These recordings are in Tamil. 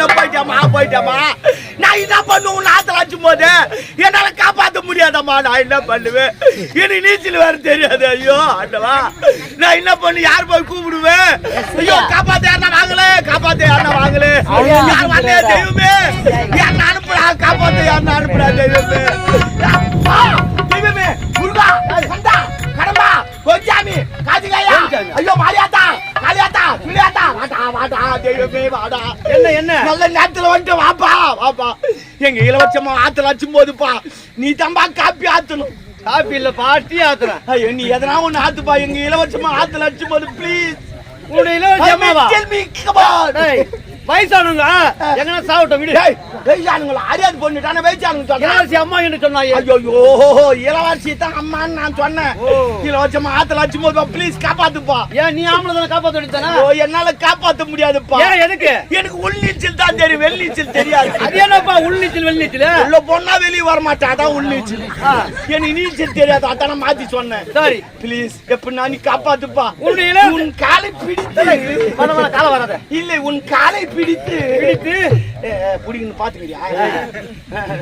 என்ன போயிட்டாமா போயிட்டாமா நான் என்ன பண்ணுவேன்? உன் ஆத்துல அச்சும் போது என்னால காப்பாத்த முடியாதம்மா. நான் என்ன பண்ணுவேன்? எனக்கு நீச்சல் வேற தெரியாது. ஐயோ ஆண்டவா நான் என்ன பண்ணு? யார் போய் கூப்பிடுவேன்? ஐயோ காப்பாத்த யாருன்னா வாங்கல? காப்பாத்த யாருன்னா வாங்கல? யார் வந்தே தெய்வமே? யாருன்னா அனுப்புறா? காப்பாத்த யாருன்னா அனுப்புறா தெய்வமே? தெய்வமே முருகா கடம்பா கொஞ்சாமி காஜிகாயா ஐயோ மாரியாத்தா வாடா தெய்வமே வாடா. என்ன என்ன? நல்ல நேரத்துல வந்துட்டு வாப்பா வாப்பா. எங்க இளவச்சமா ஆத்துல அச்சும் போதுப்பா. நீ தம்பா காப்பி ஆத்தணும். காப்பி இல்ல பாட்டி ஆத்துறேன். ஐயோ நீ எதனா ஒண்ணு ஆத்துப்பா. எங்க இளவச்சமா ஆத்துல அச்சும் போது ப்ளீஸ் உன்னுடைய இளவரசி வயசானவங்க எங்கன்னா சாவட்டும் விடு? வெயிச்சானுங்களா அறியாது பொண்ணுட்டான வெயிச்சானுங்க சொன்னா? இளவரசி அம்மா என்று சொன்னாயே? ஐயோ இளவரசி தான் அம்மான்னு நான் சொன்னேன். ஓ. இளவச்சமா ஆத்துல அச்சும் போதுப்பா ப்ளீஸ் காப்பாத்துப்பா. ஏன் நீ ஆம்பளை தானே காப்பாத்த வேண்டியதானே ஓ என்னால காப்பாத்த முடியாதுப்பா. ஏன் எதுக்கு? எனக்கு உள் நீச்சல் தான் தெரியும் வெள் நீச்சல் தெரியாது. அது என்னப்பா உள் நீச்சல் வெளி நீச்சல்? உள்ள பொண்ணா வெளிய வர மாட்டேன் அதான் உள் நீச்சல். ஆ. எனக்கு நீச்சல் தெரியாது அதான் மாத்தி சொன்னேன். சரி. ப்ளீஸ் எப்படின்னா நீ காப்பாத்துப்பா. உன் காலை பிடித்து காலம் வராத. இல்லை உன் காலை பிடித்து. பிடித்து. பிடிக்கணும் பாத்துக்கிறியா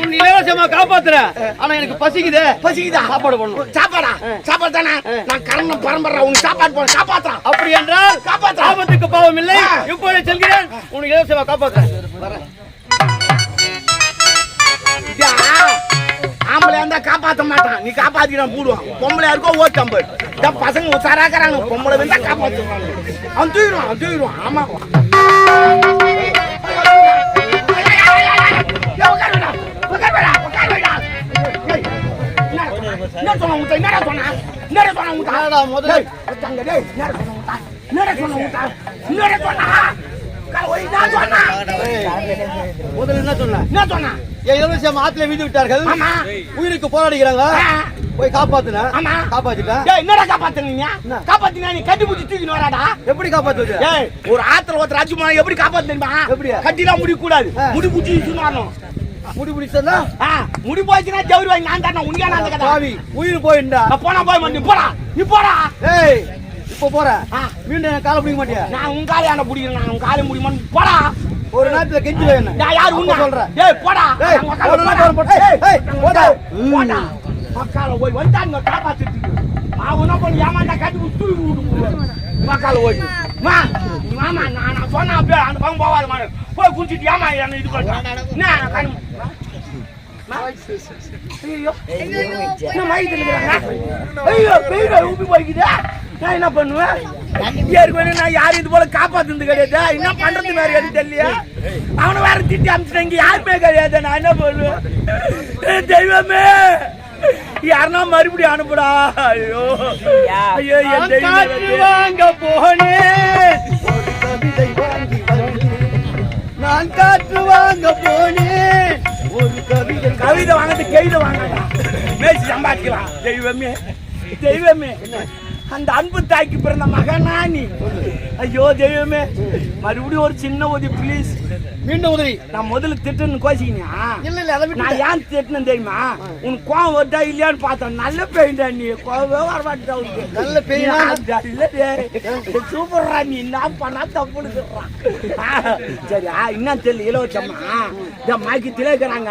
உன் இளவரசி அம்மா காப்பாத்துற. ஆனா எனக்கு பசிக்குதே. பசிக்குதா? சாப்பாடு பண்ணணும் சாப்பாடா? சாப்பாடு தானே? நான் கரண பரம்பரை உன் சாப்பாடு போன காப்பாத்துறான் அப்படி என்றால் காப்பாத்துறா. ஆபத்துக்கு பாவம் இல்லை. இப்போது செல்கிறேன். உனக்கு இளவரசி அம்மா காப்பாத்துறேன். வரேன். ஆம்பளை இருந்தா காப்பாத்த மாட்டான். நீ காப்பாத்திக்கிறான் போடுவான் பொம்பளை இருக்கோ ஓட்டம்பு இந்த பசங்க உசாராக்குறாங்க பொம்பளை வந்தா காப்பாத்துவாங்க அவன் தூக்கிடுவான் அவன் தூக்கிடுவான் ஆமா. என்னடா சொன்னா உன்கிட்ட? என்னடா சொன்னா? என்னடா சொன்னா? என்னடா முதல்ல? சொன்னா உன்கிட்ட? என்னடா சொன்னா ஒய், என்ன சொன்னா? முதல்ல என்ன சொன்ன என்ன சொன்னா? என் இளவரசி அம்மா ஆத்துல வீடு விட்டார்கள். உயிருக்கு போராடிக்கிறாங்க ஆ. போய் காப்பாத்துன ஆமா. காப்பாத்திட்டேன் என்னடா காப்பாத்துனீங்க? காப்பாத்தினா நீ கட்டி பிடிச்சி தூக்கின்னு வராடா. எப்படி காப்பாத்துவது ஏய், ஒரு ஆத்துல ஒருத்தர் போனா எப்படி காப்பாத்து தெரியுமா? எப்படி? கட்டிலாம் முடிக்க கூடாது. முடி பிடிச்சி வரணும். முடி பிடிச்சா முடி போச்சுன்னா ஜவுரி வாங்கி நான் தானே, நான் அந்த கதை. உயிர் போயிண்டா போனா போய். நீ போடா, நீ போடா. ஏய் இப்ப போறேன் ஆ, மீண்டும் எனக்கு காலை பிடிக்க மாட்டியா நான் உன் காலையான பிடிக்கிறேன், நான் உன் காலை முடியுமான்னு போடா. ஒரு நேரத்துல கெஞ்சி வை என்ன நான் யாரு? அப்ப சொல்றேன் ஏய், போடா. ஒரு போடா. நாள் போடா. ஏய், போடா. போடா. மக்கால போய் வந்தாங்க காப்பாத்திட்டு நான் என்ன பண்ணி ஏமாந்தா கட்டி விட்டு தூக்கி விட்டு. மக்கால போய் மா மாமா நான் நான் சொன்ன அப்படியே அந்த பக்கம் போவாத மாதிரி போய் குடிச்சிட்டு ஏமா என்ன இது என்ன கண் ஐயோ என்ன மயக்கத்துல இருக்கிறாங்க? ஐயோ பெய்ய ஊப்பி போய்க்குது நான் என்ன பண்ணுவேன்? ஏற்கனவே நான் யாரும் இது போல காப்பாத்துனது கிடையாது. என்ன பண்றது வேற எதுவும் தெரியலையா? அவனை வேற திட்டி அமிச்சிட்டேன் இங்க யாருமே கிடையாது. நான் என்ன பண்ணுவேன்? தெய்வமே யாருன்னா மறுபடியும் அனுப்புடா. ஐயோ. ஐயோ. வாங்க வந்தேன். நான் காற்று வாங்க போனேன். ஒரு கவிதை கவிதை வாங்கிட்டு கவிதை வாங்கடா மேய்ச்சி சம்பாதிக்கலாம். தெய்வமே தெய்வமே. அந்த அன்பு தாய்க்கு பிறந்த மகனா நீ? ஐயோ தெய்வமே. மறுபடியும் ஒரு சின்ன உதவி ப்ளீஸ் மீண்டும் உதவி நான் முதல்ல திட்டுன்னு கோச்சிக்கினியா இல்ல இல்ல அதை நான் ஏன் திட்டினேன் தெரியுமா? உன் கோவம் வருதா இல்லையான்னு பார்த்தேன். நல்ல பெயிண்டா நீ. கோவமே வர மாட்டா உனக்கு. நல்ல பெயினா? சூப்பர்ரா நீ. என்ன பண்ணா தப்புன்னு சொல்றான் சரி ஆ, என்ன தெரியல இலவசம்மா இந்த மாக்கி திளைக்கிறாங்க.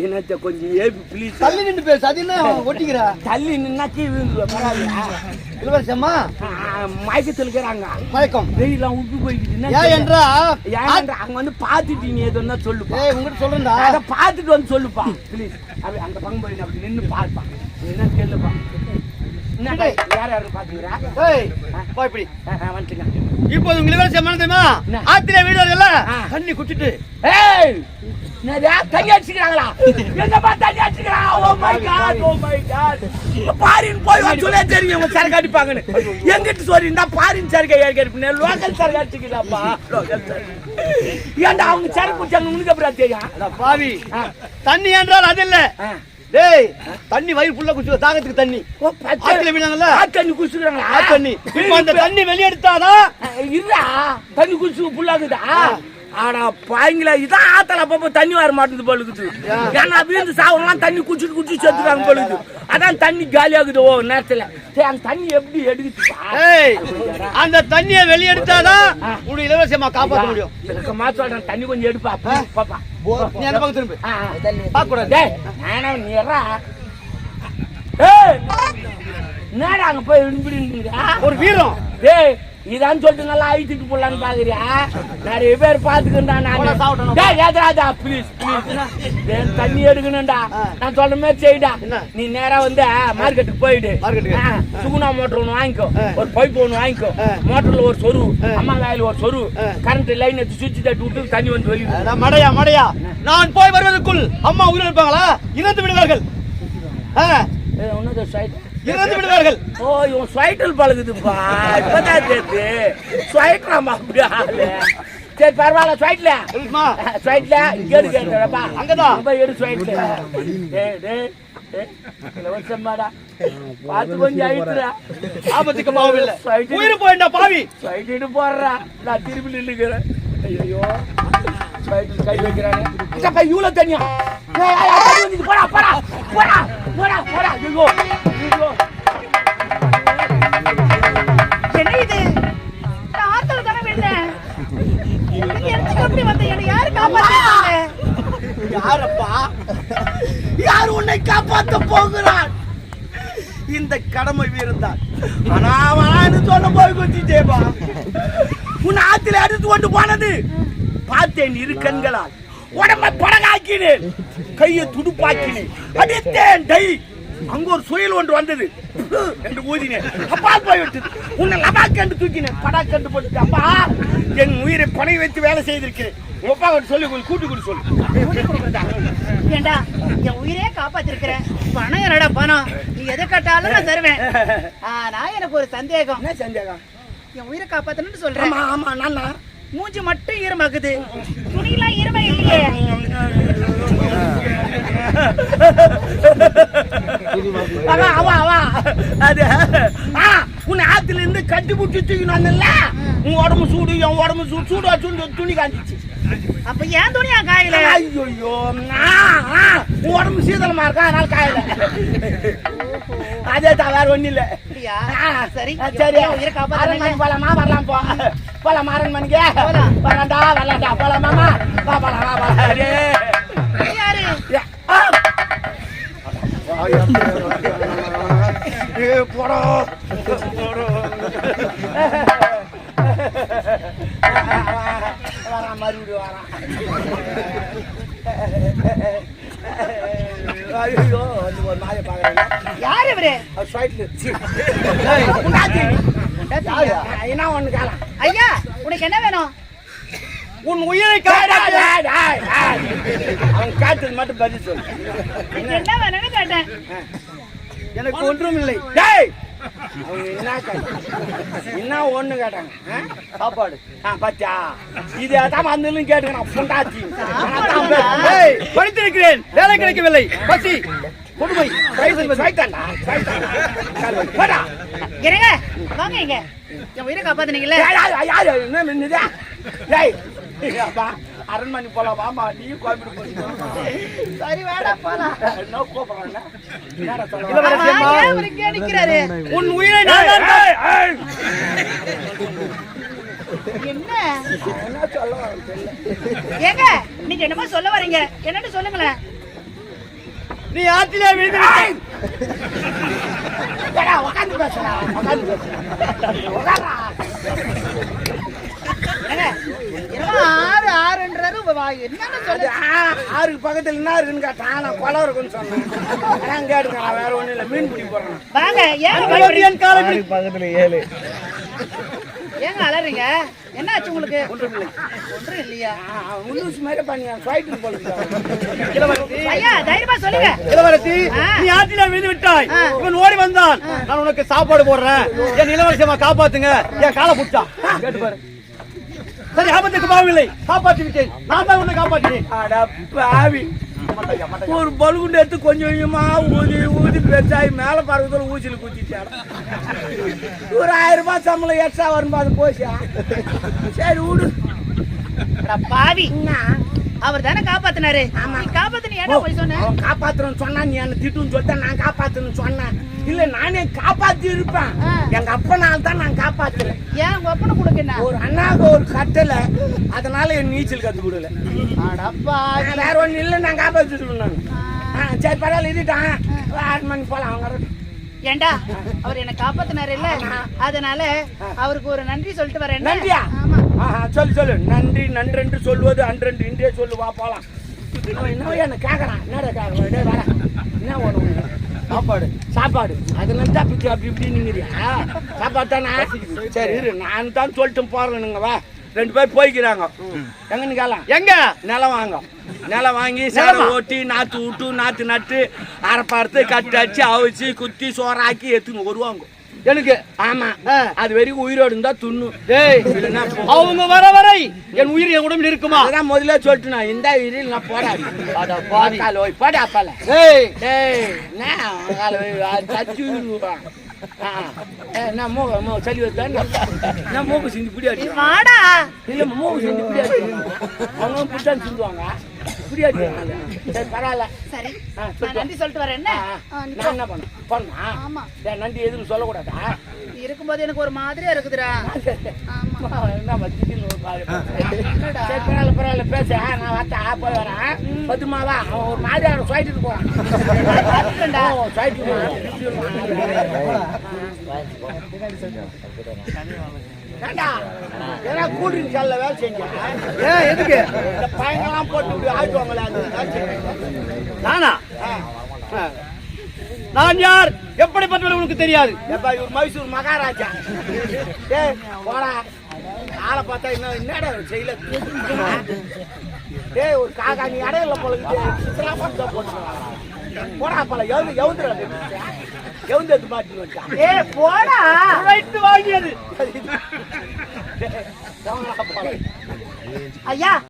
என்னத்த கொஞ்சம் ஏபி ப்ளீஸ் தள்ளி நின்று பேசு. அது என்ன ஒட்டிக்கிற? தள்ளி நின்னா கீ விழுந்து பரவாயில்ல இளவரசி அம்மா மயக்கி தெளிக்கிறாங்க. மயக்கம். வெயிலாம் உப்பு போய்கிட்டு ஏன் என்றா? ஏன் அங்க வந்து பாத்துட்டு நீ எதுன்னா சொல்லுப்பா. ஏய் உங்ககிட்ட சொல்றேன்டா. அத பாத்துட்டு வந்து சொல்லுப்பா. ப்ளீஸ் அப்படி அந்த பங்கு போய் அப்படி நின்னு பாருப்பா. என்ன கேளுப்பா. இப்போது உங்க இளவரசி அம்மா என்ன? தெரியுமா? ஆத்திர வீடு. தண்ணி குடிச்சிட்டு. ஏய்! தண்ணி அடிச்சுக்கிறாங்களா? எங்கப்பா தண்ணி அடிச்சுக்கிறாங்க ஓ my god oh my god foreign போய் சொல்லே தெரியும் இவங்க சரக்கு அடிப்பாங்கன்னு. எங்கிட்ட சொல்லி இருந்தா பாரின் சரக்கு ஏறி அடிப்பேன் லோக்கல் சரக்கு அடிச்சுக்கிறாப்பா லோக்கல் ஏன்டா அவங்க சரக்கு குடிச்சாங்க உனக்கு அப்புறம் தெரியும்? பாவி. ஆ. தண்ணி என்றால் அது இல்ல? ஆ. டேய் தண்ணி வயிறு ஃபுல்லா குடிச்சு தாகத்துக்கு தண்ணி. ஆத்துல விடாங்கல்ல ஆத்து தண்ணி குடிச்சுக்கிறாங்களா? ஆ தண்ணி. இப்போ அந்த தண்ணி வெளியெடுத்தாதான் இல்லா தண்ணி குடிச்சு புல்லாகுதா ஆடா பாய்ங்களா இதான் ஆத்தல அப்பப்போ தண்ணி வர மாட்டேங்குது பழுகுது ஏன்னா வீந்து சாவலாம் தண்ணி குடிச்சிட்டு குடிச்சு செத்துறாங்க பழுகுது அதான் தண்ணி காலியாகுது ஓ நேரத்துல. அந்த தண்ணி எப்படி எடுக்குதுப்பா ஏய் அந்த தண்ணியை வெளியெடுத்தாதான் உன்னை இலவசமா காப்பாற்ற முடியும். இலக்கமா சொல்றேன் தண்ணி கொஞ்சம் எடுப்பா. பாப்பா. நீ அந்த பக்கம் திரும்பு. பார்க்க கூடாது. டேய் நானா நீரா ஏய் என்னடா அங்க போய் இடிபிடிங்க ஒரு வீரம். டேய் இதான் சொல்லிட்டு நல்லா அழிச்சிட்டு போடலான்னு பாக்குறியா? நிறைய பேர் பாத்துக்கிட்டா. நான். டேய் ஏதா ப்ளீஸ் ப்ளீஸ் தண்ணி எடுக்கணும்டா. நான் சொல்ற மாதிரி என்ன? நீ நேரா வந்து மார்க்கெட்டுக்கு போயிடு. சுகுணா மோட்டர் ஒன்று வாங்கிக்கோ. ஒரு பைப் ஒன்று வாங்கிக்கோ. மோட்டர்ல ஒரு சொரு. அம்மா காயில ஒரு சொரு. கரண்ட் லைன் எடுத்து சுவிட்ச் தட்டி விட்டு தண்ணி வந்து வெளியே மடையா மடையா. நான் போய் வருவதற்குள் அம்மா உயிர் இருப்பாங்களா இறந்து விடுவார்கள் ஒன்னும் சைட் இறந்து விடுவார்கள். ஓ இவன் ஸ்வைட்டல் பழகுதுப்பா. இப்பதான் தெரியுது. ஸ்வைட்ராமா அப்படி ஆளு. சரி பரவாயில்ல ஸ்வைட்ல ஸ்வைட்ல கேடு கேட்டுறப்பா அங்கதான். போய் எடு ஸ்வைட்ல இலவசமாடா பார்த்து கொஞ்சம் அழுத்துறா ஆபத்துக்கு பாவம் இல்ல. உயிர் போயிட்டா பாவி. ஸ்வைட்டு போடுறா. நான் திரும்பி நின்னுக்கிறேன். ஐயோ ஸ்வைட்டில் கை வைக்கிறானே. இவ்வளோ வந்துச்சு. போடா போடா போடா போடா போடா. ஐயோ ஐயோ என்ன? வந்த யாரப்பா? யார் உன்னை காப்பாத்த போகிறான் இந்த கடமை வீரந்தான் ஆனா சொல்ல போய் குத்திட்டேப்பா உன் ஆத்துல எடுத்து கொண்டு போனது பார்த்தேன் இரு கண்களால். உடம்ப படகாக்கினேன். கையை துடுப்பாக்கினேன். அடித்தேன். டை அங்க ஒரு சுயல் ஒன்று வந்தது. என்று ஊதினேன். அப்பால் போய் விட்டது. உன்னை லபாக்கண்டு தூக்கினேன். படாக்கண்டு போட்டு அப்பா என் உயிரை பணை வைத்து வேலை செய்திருக்கிறேன். உங்க அப்பா கிட்ட சொல்லி கொஞ்சம் கூட்டு கொடு சொல்லு. ஏண்டா என் உயிரே காப்பாத்திருக்கிறேன் பணம் என்னடா பணம்? நீ எதை கேட்டாலும் நான் தருவேன். ஆனா எனக்கு ஒரு சந்தேகம். என்ன சந்தேகம்? என் உயிரை காப்பாத்தணும்னு சொல்றேன். ஆமா ஆமா நானா மூஞ்சி மட்டும் ஈரமாக்குது. துணியெல்லாம் ஈரமா இல்லையே அவன் அவன் அவன் அது உன்னை ஆத்துல இருந்து கட்டி பிடிச்சி தூக்கின்னு வந்தல உன் உடம்பு சூடு என் உடம்பு சூடு சூடு வச்சு துணி காஞ்சிச்சு. அப்ப ஏன் துணியா காயல? ஐயோ உன் உடம்பு சீதளமா இருக்கா? அதனால காயல. அதே தான் வேற ஒண்ணு இல்ல. சரி. சரி. போலாமா? வரலாம் போ. போலாம் அரண்மனைக்கு போலாம். வரலாம்டா. வரலாம்டா போலாமாமா போலாம் போலாம். போடா. போடா. வரான், மறுபடியும் வரான். ஐயோ, வந்து ஒரு நாயை பார்க்குறேன் யாரு இவரு அவர் flightல- என்ன ஒன்று கேளம் ஐயா உனக்கு என்ன வேணும் உன் உயிரை டேய், டேய், டேய், டேய், டேய். அவன் கேட்டது மட்டும் பதில் சொல்லு. என்ன வேணும்னு கேட்டேன் எனக்கு ஒன்றும் இல்லை. டேய். அவங்க என்ன கேட்டாங்க என்ன ஒண்ணு கேட்டாங்க? ஆ? சாப்பாடு. ஆ, பாத்தியா? இது தான் வந்ததுன்னு கேட்டுக்கணும். புண்டாச்சி படித்திருக்கிறேன். வேலை கிடைக்கவில்லை. பசி. கொடுமை இருங்க. வாங்க இங்க. உயிரை காப்பாத்துனீங்கல்ல. அரண்மனை போலாம் வாமா நீ கோயம்புத்தூர் போறீங்க சரி வேடா போலாம். என்ன கூப்பிடுறாங்க உன் உயிரை. என்ன? என்ன சொல்ல. ஏங்க நீங்க என்னமோ சொல்ல வரீங்க. என்னன்னு சொல்லுங்களேன். நீ ஆற்றிலே விழுந்து. ஏடா, உக்காந்து பேசுடா, உக்காந்து பேசுடா. உக்கார்றா. ஏங்க, என்னமோ ஆறு ஆறுன்றாரு வா- என்னன்னு அது சொல்லு ஆ- ஆறுக்கு பக்கத்துல என்ன இருக்குன்னு கேட்டான் நான் கொலை இருக்குன்னு சொன்னேன். அதான் கேட்டுங்க நான் வேற ஒண்ணும் இல்லை. மீன் பிடிக்க போறேன் வாங்க ஏங்க பிடி- அலறீங்க என்ன ஆச்சு உங்களுக்கு? ஒன்றும் இல்லையா? முன்னூசி மாதிரி பண்ணி ஃபிளைட்டு இளவரசி. ஐயா தைரியமா சொல்லுங்க. இளவரசி. நீ ஆற்றிலே விழுந்து விட்டாய். இவன் ஓடி வந்தான். நான் உனக்கு சாப்பாடு போடுறேன். என் இளவரசியம்மா காப்பாத்துங்க. என் காலை புடிச்சா. கேட்டு பாரு. சரி ஆபத்துக்கு பாவமில்லை காப்பாற்றி விட்டேன். நான் தான் உன்னை காப்பாற்றினேன். அட பாவி. ஒரு பலுகுண்டு எடுத்து கொஞ்சம் கொஞ்சமா ஊதி ஊதி பெருசாகி மேல பறக்கத்துல ஊசியில் குத்திட்டான். ஒரு ஆயிரம் ரூபாய் சம்பளம் எக்ஸ்ட்ரா வரும்போது போச்சா. சரி விடு. அட பாவி. என்ன? அவர் தானே காப்பாத்தினாரு. காப்பாத்தின ஏன்டா போய் சொன்ன? அவன் காப்பாத்துறேன்னு சொன்னா நீ என்ன திட்டுன்னு சொல்லிட்டு நான் காப்பாத்துன்னு சொன்னேன் இல்ல நானே காப்பாத்தி இருப்பேன். எங்க அப்பனால தான் நான் காப்பாத்துறேன் ஏன் உங்க அப்பனை கொடுக்க என்ன? ஒரு அண்ணாக்கு ஒரு கட்டல. அதனால என் நீச்சல் கத்து கொடுக்கல. வேற ஒண்ணு இல்ல நான் காப்பாத்திட்டு நான். ஆ, சரி பரவாயில்ல இருட்டான். ஆறு மணி போலாம் அவங்க ஏண்டா? அவர் என்ன காப்பாத்தினாரு இல்ல? அதனால அவருக்கு ஒரு நன்றி சொல்லிட்டு வரேன்? நன்றியா? ஆமா. ஆஹா, சொல்லு சொல்லு. நன்றி நன்றென்று சொல்வது அன்றென்று இன்றே சொல்லு வா போலாம். இன்னும் என்ன கேட்கறான் என்னடா கேட்கறான் வாடா. என்ன உனக்கு? சாப்பாடு. சாப்பாடு. அது நினைச்சா அப்படி அப்படி இப்படி நிங்கிறியா சாப்பாடு தானே? சரி இரு. நான் தான் சொல்லிட்டு போறேனுங்க வா. ரெண்டு பேர் போய்க்கிறாங்க. எங்க நிக்கலாம்? எங்க? நிலம் வாங்க. நிலம் வாங்கி சேலை ஓட்டி நாத்து விட்டு நாத்து நட்டு அரைப்பார்த்து கட்டு அடிச்சு அவிச்சு குத்தி சோறாக்கி எடுத்துன்னு வருவாங்க. எனக்கு. ஆமா. ஆ. அது வரைக்கும் உயிரோடு இருந்தா துண்ணு டேய். அவங்க வர வரை என் உயிர் என் உடம்பில் இருக்குமா? அதான் முதல்ல சொல்லிட்டு நான் இந்த உயிரில் நான் போடாது. அட பாவி. கால ஓய் போடா அப்பால. டேய். டேய் அது. ஆ, ஏ, என்ன மூக்கு மூ சளி? என்ன? மூக்கு சிந்தி பிடி அடிக்கிறான் வாடா. இல்ல மூக்கு சிந்தி பிடி அடிக்கிறாங்க அவங்க பிடிச்சான்னு சிந்துவாங்க சரி பரவாயில்ல. சரி நான் நன்றி சொல்லிட்டு வரேன். என்ன? நான் என்ன பண்ண பண்ணா ஆமா. நன்றி எதுவும் சொல்லக்கூடாதா? நீ இருக்கும்போது எனக்கு ஒரு மாதிரியா இருக்குதுடா. ஆமா. என்ன மாதிரி. சரி பரவாயில்ல பரவாயில்ல பேச. நான் வரட்டா போய் வரேன். பத்துமாவா அவன் ஒரு மாதிரி அவன் சொல்லிட்டு போறான். சொல்லிட்டு ஏண்டா? ஏன்னா கூட்டிங் சாலில் வேலை செஞ்சேன். ஏன் எதுக்கு? இந்த பையங்கெல்லாம் போட்டு இப்படி ஆட்டுவாங்களே செஞ்சேன். நானா. நான் யார்? எப்படிப்பட்டவன் உனக்கு தெரியாது? ஏப்பா இவர் மைசூர் மகாராஜா. டேய் போடா. ஆளை பார்த்தா இன்னும் என்னடா செய்யல? டேய் ஒரு காக்கா நீ இடையில போல போட்டு போடா பல எவ்வளவு எவ்வளோ எவுந்து எடுத்து மாட்டி ஏ போடா உழைத்து வாங்கியது ஐயா